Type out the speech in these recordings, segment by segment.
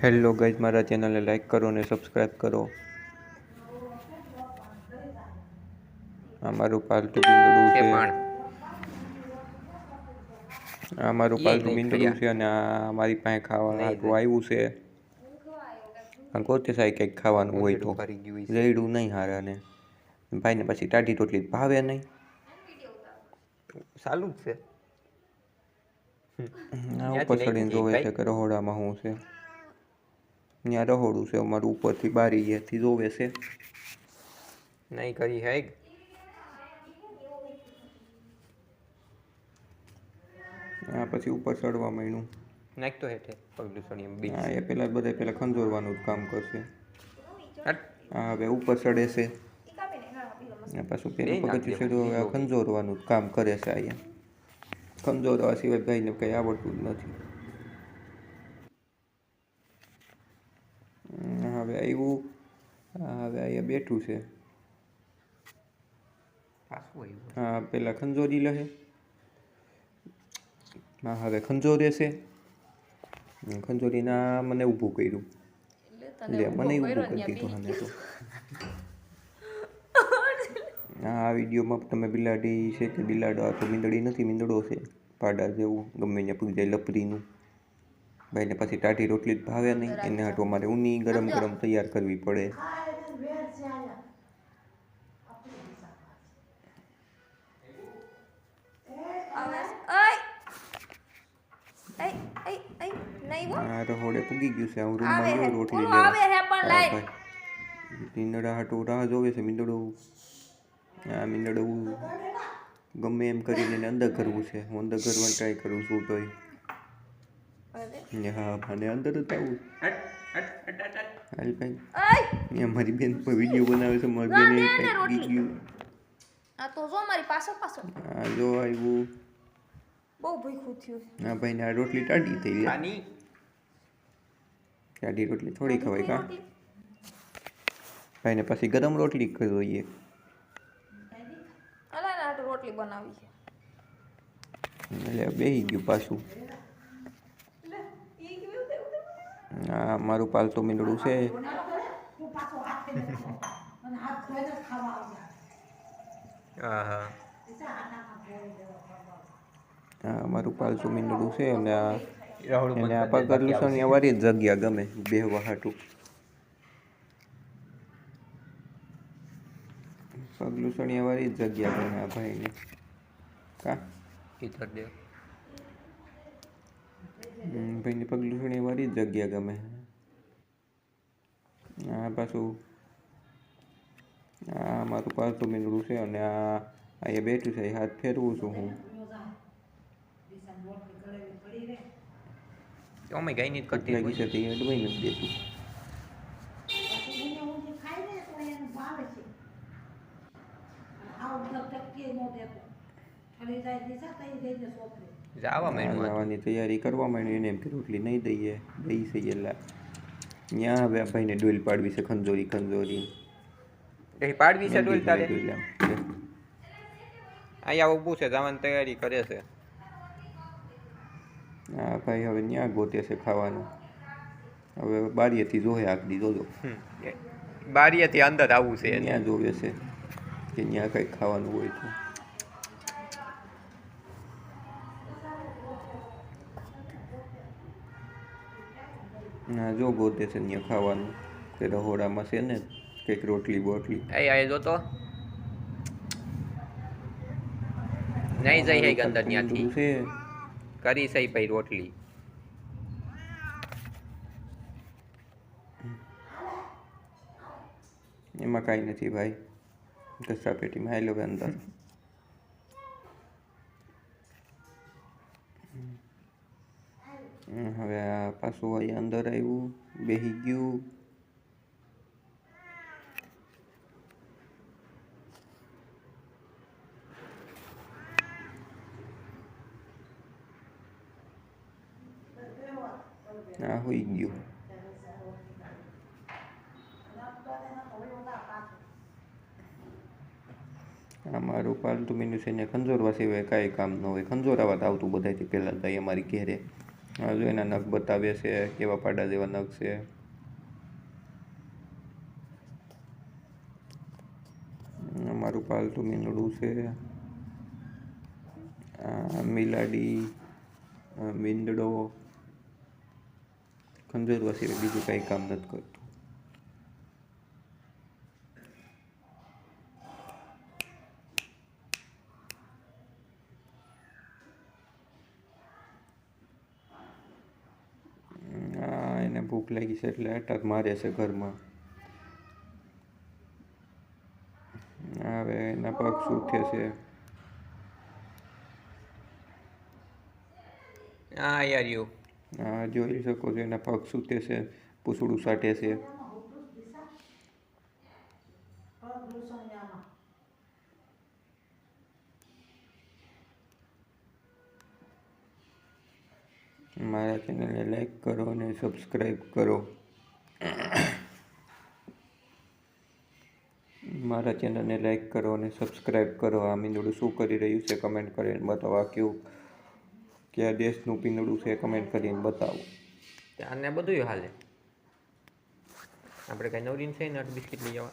Hello guys મારા ચેનલને like કરો અને સબસ્ક્રાઈબ કરો. આ મારું પાલતુ બિંદડું છે. આ મારું પાલતુ બિંદડું છે અને આ મારી પાસે ખાવાનું આટલું આવ્યું છે. આ ગોતે સાહેબ કંઈક ખાવાનું હોય તો. રેડું નહીં હારે ને. ભાઈને પછી ટાઢી ટોટલી ભાવે નહીં. સારું જ છે. આ ઉપર ચડીને જોવે છે કે રહોડામાં શું છે. ત્યાં રહોડું છે અમારું ઉપરથી બારીએથી જોવે છે. નહીં કરી હે આ પછી ઉપર ચડવા માંડ્યું. નાખતો હેઠે પગલું એમ બીજ હા એ પેલા બધા પેલા ખંજોરવાનું જ કામ કરશે. હા હવે ઉપર ચડે છે. પાછું પેલું પગથિયું ચડ્યું હવે ખંજોરવાનું જ કામ કરે છે અહીંયા. ખંજોરવા સિવાય ભાઈને કંઈ આવડતું જ નથી હમ, હવે આવ્યું આ હવે અહીંયા બેઠું છે. હા પેલા ખંજોરી લહે હા હવે ખંજોરે છે હમ, ખંજોરીના મને ઊભું કર્યું. લે મને ઊભું કરી દીધું મને તો. આ વિડીયોમાં તમે બિલાડી છે કે બિલાડો આ તો મીંદડી નથી મીંદડો છે. પાડા જેવું ગમે ત્યાં પૂરી જાય લપરીનું. ભાઈને પછી ટાઢી રોટલી જ ભાવે નહીં. એને હાટું અમારે ઊની ગરમ ગરમ તૈયાર કરવી પડે. આ રહોડે પૂગી ગયું છે હું રૂમમાં ગયો રોટલી લેવા. આવે મીંદડા હાટું રાહ જોવે છે મીંદડું. આ મીંદડું ગમે એમ કરીને અંદર કરવું છે. હું અંદર કરવાનું ટ્રાય કરું છું તોય. હા મને અંદર જ આવું. હાલ ભાઈ. અહીંયા મારી બેન પર વીડિયો બનાવે છે મારી બેન કંઈક ના, ગઈ રોટલી. ગયું આ તો જો મારી પાછળ પાછળ. આ જો આવ્યું બહુ ભૂખ્યું થયું. આ રોટલી ટાઢી થઈ આની ટાઢી રોટલી થોડી ખવાય કા? ભાઈને પછી ગરમ રોટલી જોઈએ રોટલી બનાવી છે. એટલે બેહી ગયું પાછું. આ મારું પાલતું મીંદડું છે. હા મારું પાલતું મીંદડું છે અને આ એને આ પગર લૂસણિયા વાળી જ જગ્યા ગમે બેહવા હાટું પગલું વાળી જ જગ્યા ગમે આ ભાઈને. કા? ઇધર ભાઈને પગ લૂસણિયા વાળી જ જગ્યા ગમે. આ પાછું આ મારું પાલતું મીંડું છે અને આ અહીંયા બેઠું છે હાથ ફેરવું છું હું. અમે ગાયની જ કરતી લાગી છે. તે અડવાઈ નથી દેતું. જાવા માંડ્યું. જવાની તૈયારી કરવા માંડ્યું એને એમ કે રોટલી નહીં દઈએ દઈ છે એટલે. ત્યાં હવે ભાઈને ડોલ પાડવી છે ખંજોરી ખંજોરી. એ પાડવી છે ડોલ તારે? અહીંયા ઊભું છે જવાની તૈયારી કરે છે. હા ભાઈ હવે ત્યાં ગોતે છે ખાવાનું. હવે બારીએથી જોહે આગળ જોજો. બારીએથી અંદર આવવું છે ત્યાં જોવે છે કે ત્યાં કંઈક ખાવાનું હોય તો. ના જો ગોતે છે ત્યાં ખાવાનું કે રહોડામાં છે ને કંઈક રોટલી બોટલી. એ આ જોતો નહીં જઈ હે અંદર ત્યાંથી. કરી સહી ભાઈ રોટલી. એમાં કાંઈ નથી ભાઈ. કચરા પેટીમાં હાલ અંદર પાછું અહીંયા અંદર આવ્યું બેસી ગયું. આ હોઈ ગયું. આ મારું પાલતું મીંડું છે ને ખંજોરવા સિવાય કાંઈ કામ ન હોય. ખંજોરાવા આવતું બધાથી પહેલાં તો અમારી ઘેરે. જો એના નખ બતાવે છે, કેવા પાડા જેવા નખ છે. અમારું પાલતું મીંદડું છે. મિલાડી મીંદડો ખંજોરવા સિવાય બીજું કાંઈ કામ નથી કરતું આ એને ભૂખ લાગી છે એટલે અટક મારે છે ઘરમાં. હવે એના પગ સુથે છે. હા યાર યુ હા જોઈ શકો છો એના પગ સુતે છે પૂછડું સાટે છે. મારા ચેનલને લાઈક કરો અને સબસ્ક્રાઈબ કરો. મારા ચેનલને લાઈક કરો અને સબસ્ક્રાઈબ કરો. આ મીંદડું શું કરી રહ્યું છે કમેન્ટ કરીને બતાવો. આ કેવું, કયા દેશનું પીંદડું છે કમેન્ટ કરીને બતાવો. આને બધું હાલે. આપણે કાંઈ નવરીન છે નટ બિસ્કિટ લઈ જવા.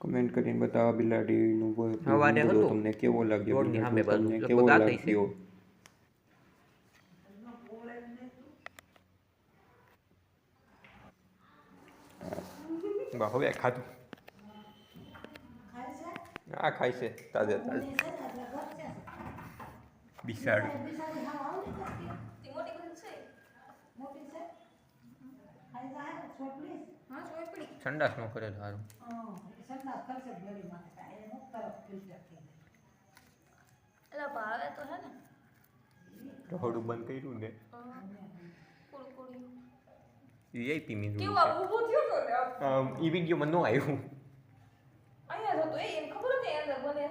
કમેન્ટ કરીને બતાવો બિલાડીનું વીડિયો. તમને કેવો લાગ્યો તમને કેવો. લાગ્યો? હવે ખાધું. આ ખાય છે તાજે તાજે. બિસાડ. મોટી છે? હા સંડાસ નો કરે સારું એટલે ભાવે તો હે ને? રહોડું બંધ કર્યું ને. વીઆઈપી મીંદું કેવું ઊભું થયું તો ને આમ. એ વિડીયોમાં ન આવ્યું અહીંયા જ હતું એ એમ ખબર હતી અંદર બને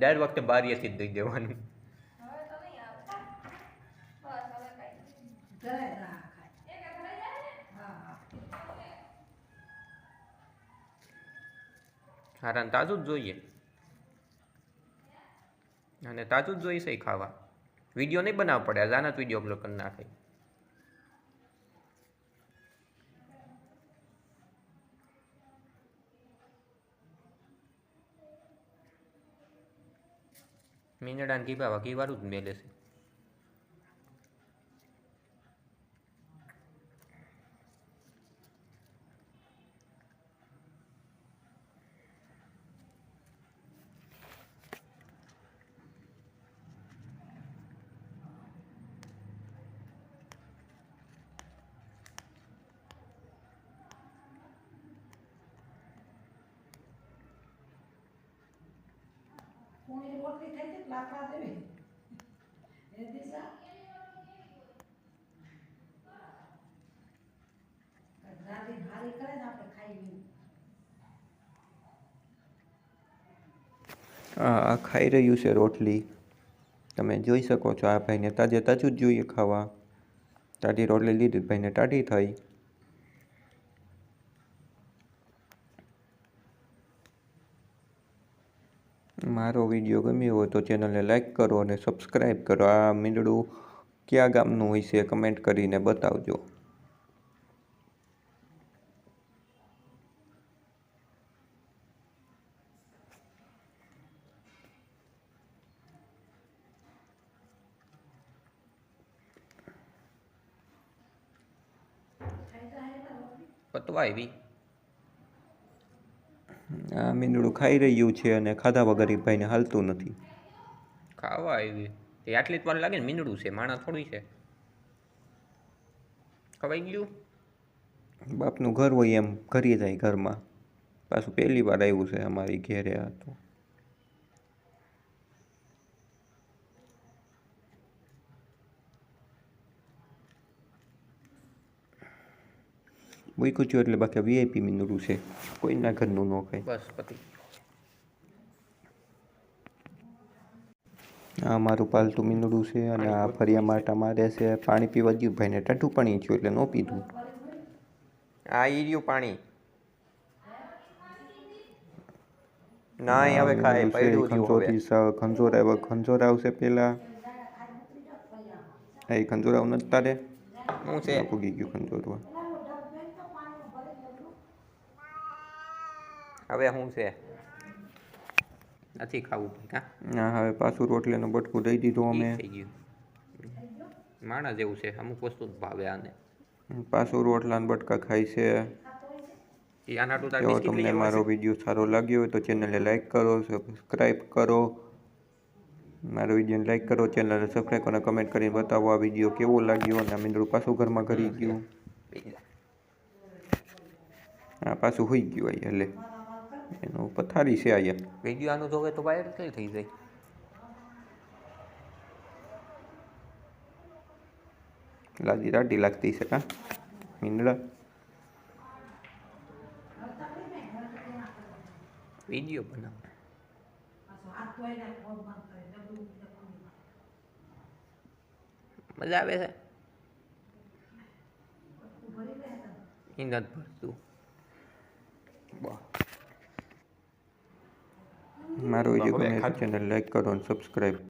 દર વખતે બારીએથી જ દઈ દેવાનું હવે તો નહીં આવે બસ હવે કાંઈ નહીં. એક એક રહી જાય ને હારાને તાજું જ જોઈએ. અને તાજું જ જોઈશે ખાવા. વીડિયો નહીં બનાવવા પડે આના જ વીડિયો અપલોડ કરી નાખે. મીંદડાને ઘી પાવા ઘી જ મેલે છે. રોટલી થઈ છે લાકડા દેવી? એ દિશા? આ આ ખાઈ રહ્યું છે રોટલી. તમે જોઈ શકો છો આ ભાઈને તાજે તાજું જ જોઈએ ખાવા. તાજી રોટલી લીધી, ભાઈને ટાઢી થઈ. મારો વીડિયો ગમ્યો હોય તો ચેનલને લાઇક કરો અને સબસ્ક્રાઈબ કરો. આ મીંડળું કયા ગામનું હોય છે કમેન્ટ કરીને બતાવજો. પતવા આવી. આ મીંદડું ખાઈ રહ્યું છે અને ખાધા વગર એ ભાઈને હાલતું નથી. ખાવા આવી. એ આટલી જ વાર લાગે ને મીંદડું છે માણા થોડી છે. ખવાઈ ગયું? બાપનું ઘર હોય એમ ઘરી જાય ઘરમાં. પાછું પહેલી વાર આવ્યું છે અમારી ઘેરે આ તો. મૂક્યું છું એટલે બાકી વીઆઈપી મીંદડું છે કોઈના ઘરનું ન ખાય બસ પતી આ મારું પાલતું મીંદડું છે અને આ ફરિયા માટા મારે છે પાણી પીવા ગયું ભાઈને ટાઢું પાણી થયું એટલે ન પીધું આ ઈર્યું પાણી ના હવે ખાય પડ્યું ખંજોરી ખંજોર આવ્યો ખંજોર આવશે પેલા એ ખંજોર આવ નથી તારે હું છે પૂગી ગયું ખંજોરવા હવે શું છે? નથી ખાવું કા? હા હવે પાછું રોટલીનો બટકું દઈ દીધું અમે. થઈ ગયું. માણા જેવું છે અમુક વસ્તુ જ ભાવે આને. પાછું રોટલા બટકા ખાય છે. જો તમને મારો વીડિયો સારો લાગ્યો હોય તો ચેનલને લાઈક કરો સબસ્ક્રાઈબ કરો. મારો વિડીયોને લાઈક કરો ચેનલને સબસ્ક્રાઈબ અને કમેન્ટ કરીને બતાવો આ વીડિયો કેવો લાગ્યો અને આ મીંદડું પાછું ઘરમાં કરી ગયું. હા પાછું હોઈ ગયું અહીંયા એટલે એનું પથારી છે અહીંયા. વીડિયો આનું જોવે તો વાયરલ કઈ થઈ જાય? લાદી રાડી લાગતી છે કા મીંડળા વીડિયો બનાવ. મજા આવે છે? તમે નથી ભરતું. વાહ. મારો વીડિયો હવે ગમે તો ખાધું. ચેનલ લાઈક કરો અને સબસ્ક્રાઈબ